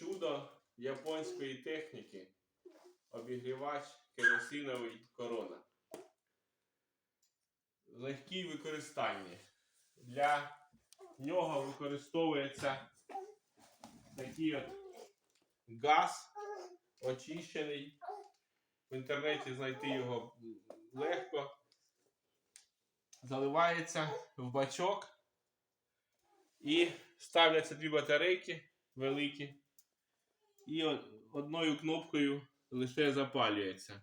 чудо японської техніки. Обігрівач керосиновий корона. Легкий в використанні. Для нього використовується такий от газ очищений. В інтернеті знайти його легко. Заливається в бачок і ставляться дві батарейки великі. І одною кнопкою лише запалюється.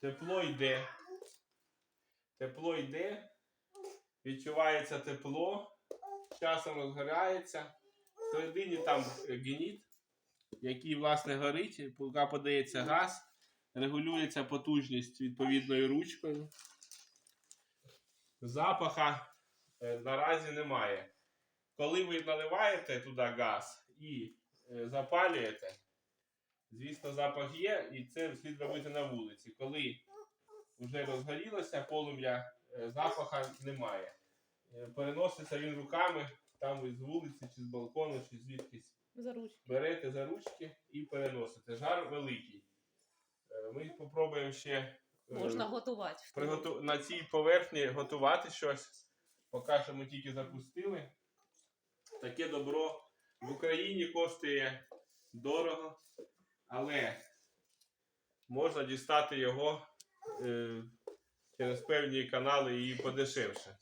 Тепло йде. Тепло йде. Відчувається тепло. Часом розгорається. Всередині там е, геніт, який, власне, горить, поки подається газ, регулюється потужність відповідною ручкою. Запаха е, наразі немає. Коли ви наливаєте туди газ і запалюєте, звісно, запах є, і це слід робити на вулиці. Коли вже розгорілося полум'я, е, запаха немає. Е, Переноситься він руками, там із вулиці, чи з балкону, чи звідкись. За ручки. Берете за ручки і переносите. Жар великий. Е, Ми спробуємо ще е, Можна готувати. приготу... на цій поверхні готувати щось. Поки що ми тільки запустили. Таке добро в Україні коштує дорого, але можна дістати його е, через певні канали і подешевше.